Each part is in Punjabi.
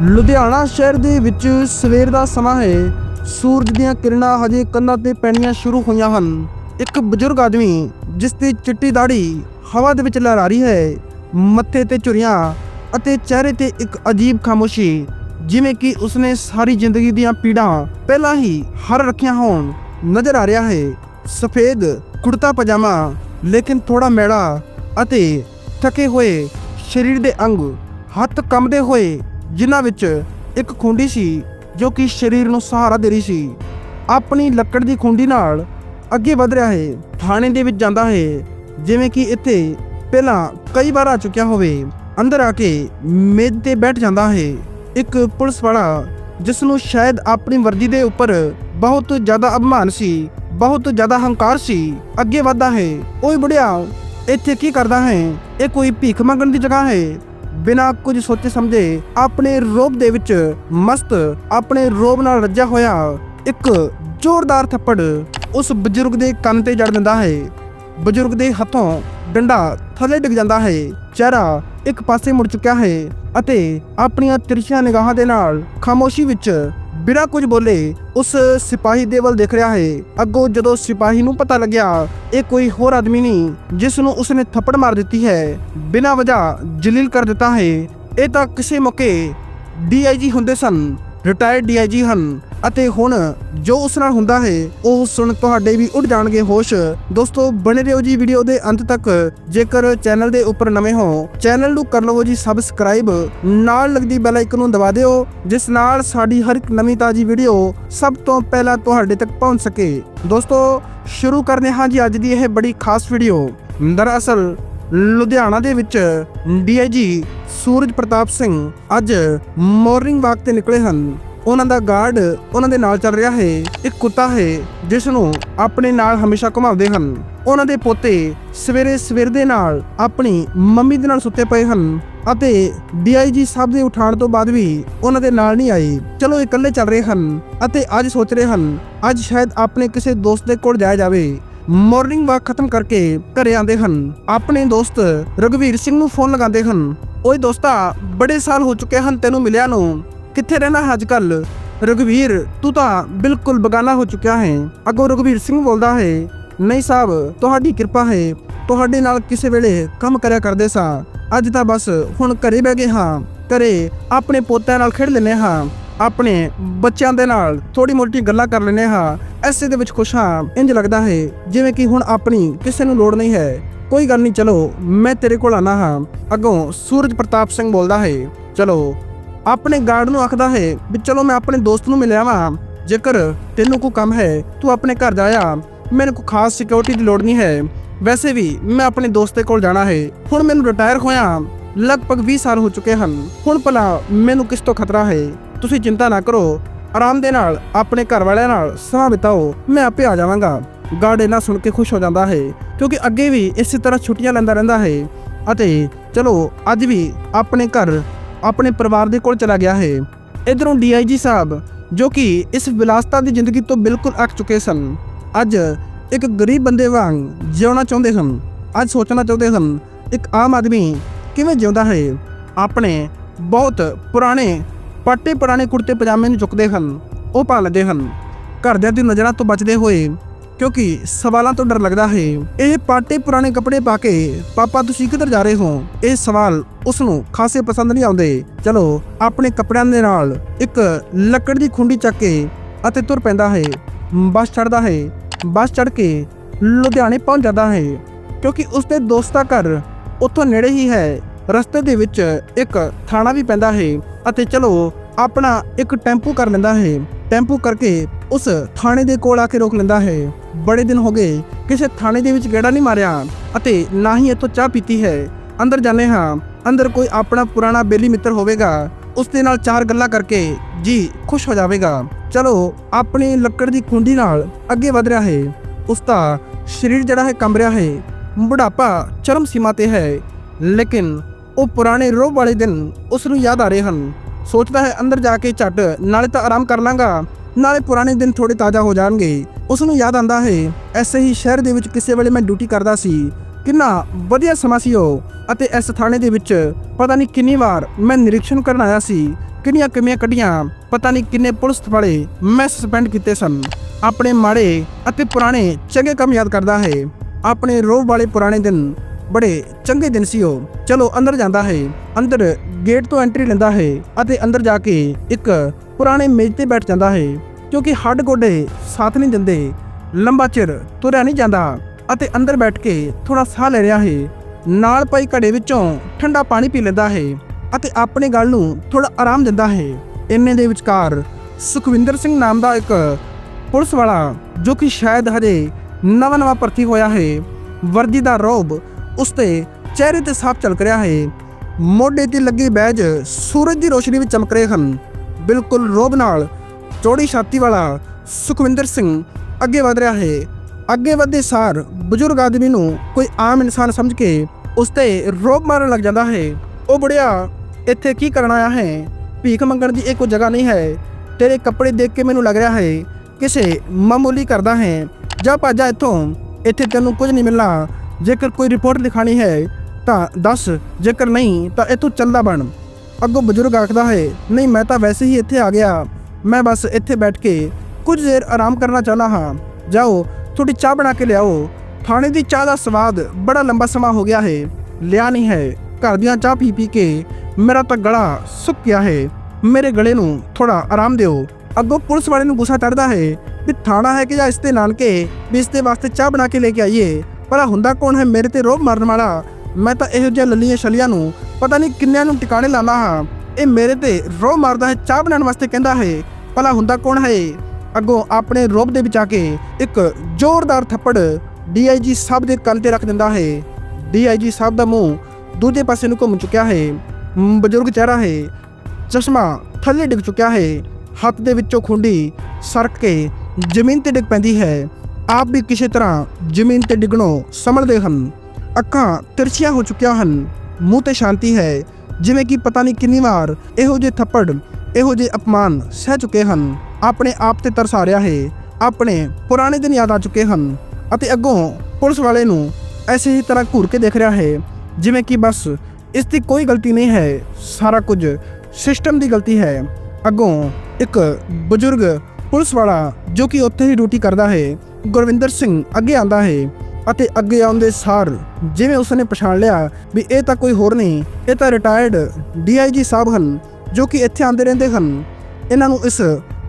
ਲੁਧਿਆਣਾ ਸ਼ਹਿਰ ਦੇ ਵਿੱਚ ਸਵੇਰ ਦਾ ਸਮਾਂ ਹੈ। ਸੂਰਜ ਦੀਆਂ ਕਿਰਨਾਂ ਹਜੇ ਕੰਨਾਂ ਤੇ ਪੈਣੀਆਂ ਸ਼ੁਰੂ ਹੋਈਆਂ ਹਨ। ਇੱਕ ਬਜ਼ੁਰਗ ਆਦਮੀ, ਜਿਸ ਦੀ ਚਿੱਟੀ ਦਾੜੀ ਹਵਾ ਦੇ ਵਿੱਚ ਲਹਿਰਾ ਰਹੀ ਹੈ, ਮੱਥੇ ਤੇ ਚੁਰੀਆਂ ਅਤੇ ਚਿਹਰੇ ਤੇ ਇੱਕ ਅਜੀਬ ਖਾਮੋਸ਼ੀ, ਜਿਵੇਂ ਕਿ ਉਸਨੇ ਸਾਰੀ ਜ਼ਿੰਦਗੀ ਦੀਆਂ ਪੀੜਾਂ ਪਹਿਲਾਂ ਹੀ ਹਰ ਰੱਖੀਆਂ ਹੋਣ ਨਜ਼ਰ ਆ ਰਿਹਾ ਹੈ। ਸਫੇਦ ਕੁੜਤਾ ਪਜਾਮਾ, ਲੇਕਿਨ ਥੋੜਾ ਮੈਲਾ ਅਤੇ ਥਕੇ ਹੋਏ ਸਰੀਰ ਦੇ ਅੰਗ ਹੱਥ ਕੰਬਦੇ ਹੋਏ ਜਿਨ੍ਹਾਂ ਵਿੱਚ ਇੱਕ ਖੁੰਡੀ ਸੀ ਜੋ ਕਿ ਸਰੀਰ ਨੂੰ ਸਹਾਰਾ ਦੇ ਰਹੀ ਸੀ। ਆਪਣੀ ਲੱਕੜ ਦੀ ਖੁੰਡੀ ਨਾਲ ਅੱਗੇ ਵਧ ਰਿਹਾ ਹੈ। ਥਾਣੇ ਦੇ ਵਿੱਚ ਜਾਂਦਾ ਹੈ, ਜਿਵੇਂ ਕਿ ਇੱਥੇ ਪਹਿਲਾਂ ਕਈ ਵਾਰ ਆ ਚੁੱਕਿਆ ਹੋਵੇ। ਅੰਦਰ ਆ ਕੇ ਮੇਜ਼ ਤੇ ਬੈਠ ਜਾਂਦਾ ਹੈ। ਇੱਕ ਪੁਲਿਸ ਵਾਲਾ, ਜਿਸ ਨੂੰ ਸ਼ਾਇਦ ਆਪਣੀ ਵਰਦੀ ਦੇ ਉੱਪਰ ਬਹੁਤ ਜ਼ਿਆਦਾ ਅਭਿਮਾਨ ਸੀ, ਬਹੁਤ ਜ਼ਿਆਦਾ ਹੰਕਾਰ ਸੀ, ਅੱਗੇ ਵਧਦਾ ਹੈ। ਓਏ ਬੁੜਿਆ, ਇੱਥੇ ਕੀ ਕਰਦਾ ਹੈ? ਇਹ ਕੋਈ ਭੀਖ ਮੰਗਣ ਦੀ ਜਗ੍ਹਾ ਹੈ? ਬਿਨਾਂ ਕੁਝ ਸੋਚੇ ਸਮਝੇ ਆਪਣੇ ਰੋਬ ਦੇ ਵਿੱਚ ਮਸਤ ਆਪਣੇ ਰੋਬ ਨਾਲ ਰੱਜਿਆ ਹੋਇਆ ਇੱਕ ਜ਼ੋਰਦਾਰ ਥੱਪੜ ਉਸ ਬਜ਼ੁਰਗ ਦੇ ਕੰਨ ਤੇ ਜੜ ਦਿੰਦਾ ਹੈ। ਬਜ਼ੁਰਗ ਦੇ ਹੱਥੋਂ ਡੰਡਾ ਥੱਲੇ ਡਿੱਗ ਜਾਂਦਾ ਹੈ। ਚਿਹਰਾ ਇੱਕ ਪਾਸੇ ਮੁੜ ਚੁੱਕਿਆ ਹੈ ਅਤੇ ਆਪਣੀਆਂ ਤਿਰਛੀਆਂ ਨਿਗਾਹਾਂ ਦੇ ਨਾਲ ਖਾਮੋਸ਼ੀ ਵਿੱਚ ਬਿਨਾਂ ਕੁਝ ਬੋਲੇ ਉਸ ਸਿਪਾਹੀ ਦੇ ਵੱਲ ਦੇਖ ਰਿਹਾ ਹੈ। ਅੱਗੋਂ ਜਦੋਂ ਸਿਪਾਹੀ ਨੂੰ ਪਤਾ ਲੱਗਿਆ, ਇਹ ਕੋਈ ਹੋਰ ਆਦਮੀ ਨਹੀਂ, ਜਿਸ ਨੂੰ ਉਸਨੇ ਥੱਪੜ ਮਾਰ ਦਿੱਤੀ ਹੈ, ਬਿਨਾਂ ਵਜ੍ਹਾ ਜਲੀਲ ਕਰ ਦਿੱਤਾ ਹੈ। ਇਹ ਤਾਂ ਕਿਸੇ ਮੌਕੇ ਡੀਆਈਜੀ ਹੁੰਦੇ ਸਨ। ਰਿਟਾਇਰਡ ਡੀਆਈਜੀ ਹਨ ਅਤੇ ਹੁਣ ਜੋ ਉਸ ਨਾਲ ਹੁੰਦਾ ਹੈ, ਉਹ ਸੁਣ ਤੁਹਾਡੇ ਵੀ ਉੱਡ ਜਾਣਗੇ ਹੋਸ਼। ਦੋਸਤੋ, ਬਣੇ ਰਹੋ ਜੀ ਵੀਡੀਓ ਦੇ ਅੰਤ ਤੱਕ। ਜੇਕਰ ਚੈਨਲ ਦੇ ਉੱਪਰ ਨਵੇਂ ਹੋ ਚੈਨਲ ਨੂੰ ਕਰ ਲਵੋ ਜੀ ਸਬਸਕ੍ਰਾਈਬ ਨਾਲ ਲੱਗਦੀ ਬੈਲ ਆਈਕਨ ਨੂੰ ਦਬਾ ਦਿਓ, ਜਿਸ ਨਾਲ ਸਾਡੀ ਹਰ ਇੱਕ ਨਵੀਂ ਤਾਜੀ ਵੀਡੀਓ ਸਭ ਤੋਂ ਪਹਿਲਾਂ ਤੁਹਾਡੇ ਤੱਕ ਪਹੁੰਚ ਸਕੇ। ਦੋਸਤੋ, ਸ਼ੁਰੂ ਕਰਦੇ ਹਾਂ ਜੀ ਅੱਜ ਦੀ ਇਹ ਬੜੀ ਖਾਸ ਵੀਡੀਓ ਦਰਅਸਲ ਲੁਧਿਆਣਾ ਦੇ ਵਿੱਚ ਡੀਆਈਜੀ ਸੂਰਜ ਪ੍ਰਤਾਪ ਸਿੰਘ ਅੱਜ ਮਾਰਨਿੰਗ ਵਾਕ ਤੇ ਨਿਕਲੇ ਹਨ। ਉਹਨਾਂ ਦਾ ਗਾਰਡ ਉਹਨਾਂ ਦੇ ਨਾਲ ਚੱਲ ਰਿਹਾ ਹੈ। ਇੱਕ ਕੁੱਤਾ ਹੈ ਜਿਸ ਨੂੰ ਆਪਣੇ ਨਾਲ ਹਮੇਸ਼ਾ ਘੁਮਾਉਂਦੇ ਹਨ। ਉਹਨਾਂ ਦੇ ਪੋਤੇ ਸਵੇਰੇ ਸਵੇਰ ਦੇ ਨਾਲ ਆਪਣੀ ਮੰਮੀ ਦੇ ਨਾਲ ਸੁੱਤੇ ਪਏ ਹਨ ਅਤੇ ਡੀਆਈਜੀ ਸਾਹਿਬ ਦੇ ਉਠਾਣ ਤੋਂ ਬਾਅਦ ਵੀ ਉਹਨਾਂ ਦੇ ਨਾਲ ਨਹੀਂ ਆਏ। ਚਲੋ ਇਕੱਲੇ ਚੱਲ ਰਹੇ ਹਨ ਅਤੇ ਅੱਜ ਸੋਚ ਰਹੇ ਹਨ, ਅੱਜ ਸ਼ਾਇਦ ਆਪਣੇ ਕਿਸੇ ਦੋਸਤ ਦੇ ਕੋਲ ਜਾਇਆ ਜਾਵੇ। ਮਾਰਨਿੰਗ ਵਾਕ ਖਤਮ ਕਰਕੇ ਘਰੇ ਆਉਂਦੇ ਹਨ। ਆਪਣੇ ਦੋਸਤ ਰਗਵੀਰ ਸਿੰਘ ਨੂੰ ਫੋਨ ਲਗਾਉਂਦੇ ਹਨ। ਓਏ ਦੋਸਤਾ, ਬੜੇ ਸਾਲ ਹੋ ਚੁੱਕੇ ਹਨ ਤੈਨੂੰ ਮਿਲਿਆ ਨੂੰ। ਕਿੱਥੇ ਰਹਿਣਾ ਅੱਜ ਕੱਲ ਰਗਵੀਰ ਤੂੰ ਤਾਂ ਬਿਲਕੁਲ ਬਗਾਨਾ ਹੋ ਚੁੱਕਿਆ ਹੈ। ਅੱਗੋਂ ਰਗਵੀਰ ਸਿੰਘ ਬੋਲਦਾ ਹੈ, ਨਹੀਂ ਸਾਹਿਬ, ਤੁਹਾਡੀ ਕਿਰਪਾ ਹੈ। ਤੁਹਾਡੇ ਨਾਲ ਕਿਸੇ ਵੇਲੇ ਕੰਮ ਕਰਿਆ ਕਰਦੇ ਸਾਂ। ਅੱਜ ਤਾਂ ਬਸ ਹੁਣ ਘਰੇ ਬਹਿ ਗਏ ਹਾਂ। ਘਰੇ ਆਪਣੇ ਪੋਤਿਆਂ ਨਾਲ ਖੇਡ ਲੈਨੇ ਹਾਂ। ਆਪਣੇ ਬੱਚਿਆਂ ਦੇ ਨਾਲ ਥੋੜੀ ਮੋਟੀ ਗੱਲਾਂ ਕਰ ਲੈਨੇ ਹਾਂ। ਐਸੇ ਦੇ ਵਿੱਚ ਖੁਸ਼ ਹਾਂ ਇੰਜ ਲੱਗਦਾ ਹੈ, ਜਿਵੇਂ ਕਿ ਹੁਣ ਆਪਣੀ ਕਿਸੇ ਨੂੰ ਲੋੜ ਨਹੀਂ ਹੈ। ਕੋਈ ਗੱਲ ਨਹੀਂ, ਚਲੋ, ਮੈਂ ਤੇਰੇ ਕੋਲ ਆਣਾ ਹਾਂ। ਅੱਗੋਂ ਸੂਰਜ ਪ੍ਰਤਾਪ ਸਿੰਘ ਬੋਲਦਾ ਹੈ, ਚਲੋ, ਆਪਣੇ ਗਾਰਡ ਨੂੰ ਆਖਦਾ ਹੈ ਵੀ ਚਲੋ ਮੈਂ ਆਪਣੇ ਦੋਸਤ ਨੂੰ ਮਿਲਿਆ ਵਾਂ ਜੇਕਰ ਤੈਨੂੰ ਕੋਈ ਕੰਮ ਹੈ, ਤੂੰ ਆਪਣੇ ਘਰ ਜਾਇਆ ਮੈਨੂੰ ਕੋਈ ਖਾਸ ਸਿਕਿਉਰਿਟੀ ਦੀ ਲੋੜ ਨਹੀਂ ਹੈ। ਵੈਸੇ ਵੀ ਮੈਂ ਆਪਣੇ ਦੋਸਤ ਦੇ ਕੋਲ ਜਾਣਾ ਹੈ। ਹੁਣ ਮੈਨੂੰ ਰਿਟਾਇਰ ਹੋਇਆ ਲਗਭਗ 20 ਸਾਲ ਹੋ ਚੁੱਕੇ ਹਨ। ਹੁਣ ਭਲਾ ਮੈਨੂੰ ਕਿਸ ਤੋਂ ਖਤਰਾ ਹੈ? ਤੁਸੀਂ ਚਿੰਤਾ ਨਾ ਕਰੋ। ਆਰਾਮ ਦੇ ਨਾਲ, ਆਪਣੇ ਘਰ ਵਾਲਿਆਂ ਨਾਲ ਸਮਾਂ ਬਿਤਾਓ। ਮੈਂ ਆਪੇ ਆ ਜਾਵਾਂਗਾ। ਗਾਰਡ ਇਹਨਾਂ ਸੁਣ ਕੇ ਖੁਸ਼ ਹੋ ਜਾਂਦਾ ਹੈ, ਕਿਉਂਕਿ ਅੱਗੇ ਵੀ ਇਸੇ ਤਰ੍ਹਾਂ ਛੁੱਟੀਆਂ ਲੈਂਦਾ ਰਹਿੰਦਾ ਹੈ। ਅਤੇ ਚਲੋ, ਅੱਜ ਵੀ ਆਪਣੇ ਘਰ, ਆਪਣੇ ਪਰਿਵਾਰ ਦੇ ਕੋਲ ਚਲਾ ਗਿਆ ਹੈ। ਇਧਰੋਂ ਡੀਆਈਜੀ ਸਾਹਿਬ, ਜੋ ਕਿ ਇਸ ਵਿਲਾਸਤਾ ਦੀ ਜ਼ਿੰਦਗੀ ਤੋਂ ਬਿਲਕੁਲ ਅੱਕ ਚੁੱਕੇ ਸਨ। ਅੱਜ ਇੱਕ ਗਰੀਬ ਬੰਦੇ ਵਾਂਗ ਜਿਉਣਾ ਚਾਹੁੰਦੇ ਸਨ ਅੱਜ ਸੋਚਣਾ ਚਾਹੁੰਦੇ ਸਨ ਇੱਕ ਆਮ ਆਦਮੀ ਕਿਵੇਂ ਜਿਉਂਦਾ ਹੈ। ਆਪਣੇ ਬਹੁਤ ਪੁਰਾਣੇ ਪਾਟੇ ਪੁਰਾਣੇ ਕੁੜਤੇ ਪਜਾਮੇ ਨੂੰ ਚੁੱਕਦੇ ਹਨ, ਉਹ ਪਾ ਲੈਂਦੇ ਹਨ। ਘਰਦਿਆਂ ਦੀ ਨਜ਼ਰਾਂ ਤੋਂ ਬਚਦੇ ਹੋਏ, ਕਿਉਂਕਿ ਸਵਾਲਾਂ ਤੋਂ ਡਰ ਲੱਗਦਾ ਹੈ, ਇਹ ਪਾਟੇ ਪੁਰਾਣੇ ਕੱਪੜੇ ਪਾ ਕੇ, ਪਾਪਾ, ਤੁਸੀਂ ਕਿੱਧਰ ਜਾ ਰਹੇ ਹੋ? ਇਹ ਸਵਾਲ ਉਸ ਨੂੰ ਖਾਸੇ ਪਸੰਦ ਨਹੀਂ ਆਉਂਦੇ। ਚਲੋ, ਆਪਣੇ ਕੱਪੜਿਆਂ ਦੇ ਨਾਲ ਇੱਕ ਲੱਕੜ ਦੀ ਖੁੰਡੀ ਚੱਕ ਕੇ ਅਤੇ ਤੁਰ ਪੈਂਦਾ ਹੈ। ਬੱਸ ਚੜਦਾ ਹੈ। ਬੱਸ ਚੜ ਕੇ ਲੁਧਿਆਣੇ ਪਹੁੰਚ ਜਾਂਦਾ ਹੈ, ਕਿਉਂਕਿ ਉਸਦੇ ਦੋਸਤਾਂ ਘਰ ਉੱਥੋਂ ਨੇੜੇ ਹੀ ਹੈ। ਰਸਤੇ ਦੇ ਵਿੱਚ ਇੱਕ ਥਾਣਾ ਵੀ ਪੈਂਦਾ ਹੈ ਅਤੇ ਚਲੋ, ਆਪਣਾ ਇੱਕ ਟੈਂਪੂ ਕਰ ਲੈਂਦਾ ਹੈ। ਟੈਂਪੂ ਕਰਕੇ ਉਸ ਥਾਣੇ ਦੇ ਕੋਲ ਆ ਕੇ ਰੋਕ ਲੈਂਦਾ ਹੈ। ਬੜੇ ਦਿਨ ਹੋ ਗਏ, ਕਿਸੇ ਥਾਣੇ ਦੇ ਵਿੱਚ ਗੇੜਾ ਨਹੀਂ ਮਾਰਿਆ ਅਤੇ ਨਾ ਹੀ ਇੱਥੋਂ ਚਾਹ ਪੀਤੀ ਹੈ। ਅੰਦਰ ਜਾਂਦੇ ਹਾਂ, ਅੰਦਰ ਕੋਈ ਆਪਣਾ ਪੁਰਾਣਾ ਬੇਲੀ ਮਿੱਤਰ ਹੋਵੇਗਾ। ਉਸ ਦੇ ਨਾਲ ਚਾਰ ਗੱਲਾਂ ਕਰਕੇ ਜੀ ਖੁਸ਼ ਹੋ ਜਾਵੇਗਾ। ਚਲੋ, ਆਪਣੀ ਲੱਕੜ ਦੀ ਖੁੰਡੀ ਨਾਲ ਅੱਗੇ ਵਧ ਰਿਹਾ ਹੈ। ਉਸ ਦਾ ਸਰੀਰ ਜਿਹੜਾ ਹੈ ਕੰਬ ਰਿਹਾ ਹੈ। ਬੁਢਾਪਾ ਚਰਮ ਸੀਮਾ ਤੇ ਹੈ। ਲੇਕਿਨ ਉਹ ਪੁਰਾਣੇ ਰੋਹ ਵਾਲੇ ਦਿਨ ਉਸ ਨੂੰ ਯਾਦ ਆ ਰਹੇ ਹਨ। ਸੋਚਦਾ ਹੈ ਅੰਦਰ ਜਾ ਕੇ ਝੱਟ, ਨਾਲੇ ਤਾਂ ਆਰਾਮ ਕਰ ਲਾਂਗਾ। ਨਾਲੇ ਪੁਰਾਣੇ ਦਿਨ ਥੋੜੇ ਤਾਜ਼ਾ ਹੋ ਜਾਣਗੇ। ਉਸ ਨੂੰ ਯਾਦ ਆਂਦਾ ਹੈ, ਐਸੇ ਹੀ ਸ਼ਹਿਰ ਦੇ ਵਿੱਚ ਕਿਸੇ ਵੇਲੇ ਮੈਂ ਡਿਊਟੀ ਕਰਦਾ ਸੀ। ਕਿੰਨਾ ਵਧੀਆ ਸਮਾਂ ਸੀ ਉਹ। ਅਤੇ ਇਸ ਥਾਣੇ ਦੇ ਵਿੱਚ ਪਤਾ ਨਹੀਂ ਕਿੰਨੀ ਵਾਰ ਮੈਂ ਨਿਰੀਖਣ ਕਰਨ ਆਇਆ ਸੀ। ਕਿੰਨੀਆਂ ਕਮੀਆਂ ਕੱਢੀਆਂ, ਪਤਾ ਨਹੀਂ ਕਿੰਨੇ ਪੁਲਿਸ ਵਾਲੇ ਮੈਂ ਸਸਪੈਂਡ ਕੀਤੇ ਸਨ। ਆਪਣੇ ਮਾੜੇ ਅਤੇ ਪੁਰਾਣੇ ਚੰਗੇ ਕੰਮ ਯਾਦ ਕਰਦਾ ਹੈ। ਆਪਣੇ ਰੋਹ ਵਾਲੇ ਪੁਰਾਣੇ ਦਿਨ ਬੜੇ ਚੰਗੇ ਦਿਨ ਸੀ ਉਹ। ਚਲੋ, ਅੰਦਰ ਜਾਂਦਾ ਹੈ। ਅੰਦਰ ਗੇਟ ਤੋਂ ਐਂਟਰੀ ਲੈਂਦਾ ਹੈ ਅਤੇ ਅੰਦਰ ਜਾ ਕੇ ਇੱਕ ਪੁਰਾਣੇ ਮੇਜ਼ ਤੇ ਬੈਠ ਜਾਂਦਾ ਹੈ, ਕਿਉਂਕਿ ਹੱਡ ਗੋਡੇ ਸਾਥ ਨਹੀਂ ਦਿੰਦੇ। ਲੰਬਾ ਚਿਰ ਤੁਰਿਆ ਨਹੀਂ ਜਾਂਦਾ ਅਤੇ ਅੰਦਰ ਬੈਠ ਕੇ ਥੋੜਾ ਸਾਹ ਲੈ ਰਿਹਾ ਹੈ। ਨਾਲ ਪਈ ਘੜੇ ਵਿੱਚੋਂ ਠੰਡਾ ਪਾਣੀ ਪੀ ਲੈਂਦਾ ਹੈ ਅਤੇ ਆਪਣੇ ਗੱਲ ਨੂੰ ਥੋੜਾ ਆਰਾਮ ਦਿੰਦਾ ਹੈ। ਇੰਨੇ ਦੇ ਵਿਚਕਾਰ ਸੁਖਵਿੰਦਰ ਸਿੰਘ ਨਾਮ ਦਾ ਇੱਕ ਪੁਲਿਸ ਵਾਲਾ, ਜੋ ਕਿ ਸ਼ਾਇਦ ਹਜੇ ਨਵਾਂ ਨਵਾਂ ਭਰਤੀ ਹੋਇਆ ਹੈ, ਵਰਦੀ ਦਾ ਰੋਬ ਉਸ ਤੇ ਚਿਹਰੇ ਤੇ ਸਾਫ਼ ਝਲਕ ਰਿਹਾ ਹੈ। ਮੋਢੇ ਤੇ ਲੱਗੇ ਬੈਜ ਸੂਰਜ ਦੀ ਰੋਸ਼ਨੀ ਵਿੱਚ ਚਮਕ ਰਹੇ ਹਨ। ਬਿਲਕੁਲ ਰੋਬ ਨਾਲ ਚੌੜੀ ਛਾਤੀ ਵਾਲਾ ਸੁਖਵਿੰਦਰ ਸਿੰਘ ਅੱਗੇ ਵਧ ਰਿਹਾ ਹੈ। ਅੱਗੇ ਵਧਦੇ ਸਾਰ ਬਜ਼ੁਰਗ ਆਦਮੀ ਨੂੰ ਕੋਈ ਆਮ ਇਨਸਾਨ ਸਮਝ ਕੇ ਉਸ ਤੇ ਰੋਬ ਮਾਰਨ ਲੱਗ ਜਾਂਦਾ ਹੈ। ਉਹ ਬੁੜਿਆ, ਇੱਥੇ ਕੀ ਕਰਨ ਆਇਆ ਹੈ? ਭੀਖ ਮੰਗਣ ਦੀ ਇਹ ਕੋਈ ਜਗ੍ਹਾ ਨਹੀਂ ਹੈ। ਤੇਰੇ ਕੱਪੜੇ ਦੇਖ ਕੇ ਮੈਨੂੰ ਲੱਗ ਰਿਹਾ ਹੈ, ਕਿਸੇ ਮਾਮੂਲੀ ਕਰਦਾ ਹੈ। ਜਾ ਭਾਜਾ ਇੱਥੋਂ। ਇੱਥੇ ਤੈਨੂੰ ਕੁਝ ਨਹੀਂ ਮਿਲਣਾ। ਜੇਕਰ ਕੋਈ ਰਿਪੋਰਟ ਲਿਖਾਣੀ ਹੈ, ਤਾਂ ਦੱਸ। ਜੇਕਰ ਨਹੀਂ, ਤਾਂ ਇੱਥੋਂ ਚੱਲਦਾ ਬਣ। ਅੱਗੋਂ ਬਜ਼ੁਰਗ ਆਖਦਾ ਹੈ, ਨਹੀਂ, ਮੈਂ ਤਾਂ ਵੈਸੇ ਹੀ ਇੱਥੇ ਆ ਗਿਆ। ਮੈਂ ਬਸ ਇੱਥੇ ਬੈਠ ਕੇ ਕੁਝ ਦੇਰ ਆਰਾਮ ਕਰਨਾ ਚਾਹੁੰਦਾ ਹਾਂ। ਜਾਓ ਥੋੜੀ ਚਾਹ ਬਣਾ ਕੇ ਲਿਆਓ। ਥਾਣੇ ਦੀ ਚਾਹ ਦਾ ਸਵਾਦ ਬੜਾ ਲੰਬਾ ਸਮਾਂ ਹੋ ਗਿਆ ਹੈ। ਲਿਆ ਨਹੀਂ ਹੈ। ਘਰ ਦੀਆਂ ਚਾਹ ਪੀ ਪੀ ਕੇ ਮੇਰਾ ਤਾਂ ਗਲਾ ਸੁੱਕ ਗਿਆ ਹੈ। ਮੇਰੇ ਗਲੇ ਨੂੰ ਥੋੜਾ ਆਰਾਮ ਦਿਓ। ਅੱਗੋਂ ਪੁਲਿਸ ਵਾਲੇ ਨੂੰ ਗੁੱਸਾ ਚੜਦਾ ਹੈ ਵੀ ਥਾਣਾ ਹੈ ਕਿ ਜਾਂ ਇਸ 'ਤੇ ਨਾਨਕੇ ਵੀ ਇਸ ਦੇ ਵਾਸਤੇ ਚਾਹ ਬਣਾ ਕੇ ਲੈ ਕੇ ਆਈਏ। ਪਰ ਹੁੰਦਾ ਕੌਣ ਹੈ ਮੇਰੇ ਤੇ ਰੋਬ ਮਾਰਨ ਵਾਲਾ? ਮੈਂ ਤਾਂ ਇਹੋ ਜਿਹੀਆਂ ਲੱਲੀਆਂ ਛਲੀਆਂ ਨੂੰ ਪਤਾ ਨਹੀਂ ਕਿੰਨਿਆਂ ਨੂੰ ਟਿਕਾਣੇ ਲਾਣਾ ਹਾਂ। ਇਹ ਮੇਰੇ ਤੇ ਰੋ ਮਾਰਦਾ ਹੈ, ਚਾਹ ਬਣਾਉਣ ਵਾਸਤੇ ਕਹਿੰਦਾ ਹੈ। ਭਲਾ ਹੁੰਦਾ ਕੌਣ ਹੈ? ਅੱਗੋਂ ਆਪਣੇ ਰੋਬ ਦੇ ਵਿੱਚ ਆ ਕੇ ਇੱਕ ਜ਼ੋਰਦਾਰ ਥੱਪੜ ਡੀਆਈਜੀ ਸਾਹਿਬ ਦੇ ਕੰਨ ਤੇ ਰੱਖ ਦਿੰਦਾ ਹੈ। ਡੀਆਈਜੀ ਸਾਹਿਬ ਦਾ ਮੂੰਹ ਦੂਜੇ ਪਾਸੇ ਨੂੰ ਘੁੰਮ ਚੁੱਕਿਆ ਹੈ। ਬਜ਼ੁਰਗ ਚਿਹਰਾ ਹੈ। ਚਸ਼ਮਾ ਥੱਲੇ ਡਿੱਗ ਚੁੱਕਿਆ ਹੈ। ਹੱਥ ਦੇ ਵਿੱਚੋਂ ਖੁੰਡੀ ਸਰਕ ਕੇ ਜ਼ਮੀਨ ਤੇ ਡਿੱਗ ਪੈਂਦੀ ਹੈ। ਆਪ ਵੀ ਕਿਸੇ ਤਰ੍ਹਾਂ ਜ਼ਮੀਨ ਤੇ ਡਿੱਗਣੋਂ ਸੰਭਲਦੇ ਹਨ। ਅੱਖਾਂ ਤਿਰਛੀਆਂ ਹੋ ਚੁੱਕੀਆਂ ਹਨ। ਮੂੰਹ ਤੇ ਸ਼ਾਂਤੀ ਹੈ। ਜਿਵੇਂ ਕਿ ਪਤਾ ਨਹੀਂ ਕਿੰਨੀ ਵਾਰ ਇਹੋ ਜਿਹੇ ਥੱਪੜ, ਇਹੋ ਜਿਹੇ ਅਪਮਾਨ ਸਹਿ ਚੁੱਕੇ ਹਨ। ਆਪਣੇ ਆਪ ਤੇ ਤਰਸ ਆ ਰਿਹਾ ਹੈ। ਆਪਣੇ ਪੁਰਾਣੇ ਦਿਨ ਯਾਦ ਆ ਚੁੱਕੇ ਹਨ ਅਤੇ ਅੱਗੋਂ ਪੁਲਿਸ ਵਾਲੇ ਨੂੰ ਐਸੇ ਹੀ ਤਰ੍ਹਾਂ ਘੂਰ ਕੇ ਦੇਖ ਰਿਹਾ ਹੈ, ਜਿਵੇਂ ਕਿ ਬਸ ਇਸ ਦੀ ਕੋਈ ਗਲਤੀ ਨਹੀਂ ਹੈ। ਸਾਰਾ ਕੁਝ ਸਿਸਟਮ ਦੀ ਗਲਤੀ ਹੈ। ਅੱਗੋਂ ਇੱਕ ਬਜ਼ੁਰਗ ਪੁਲਿਸ ਵਾਲਾ ਜੋ ਕਿ ਉੱਥੇ ਹੀ ਡਿਊਟੀ ਕਰਦਾ ਹੈ ਗੁਰਵਿੰਦਰ ਸਿੰਘ ਅੱਗੇ ਆਂਦਾ ਹੈ ਅਤੇ ਅੱਗੇ ਆਉਂਦੇ ਸਾਰ ਜਿਵੇਂ ਉਸਨੇ ਪਛਾਣ ਲਿਆ ਵੀ ਇਹ ਤਾਂ ਕੋਈ ਹੋਰ ਨਹੀਂ, ਇਹ ਤਾਂ ਰਿਟਾਇਰਡ ਡੀਆਈਜੀ ਸਾਹਿਬ ਹਨ ਜੋ ਕਿ ਇੱਥੇ ਆਉਂਦੇ ਰਹਿੰਦੇ ਹਨ। ਇਹਨਾਂ ਨੂੰ ਇਸ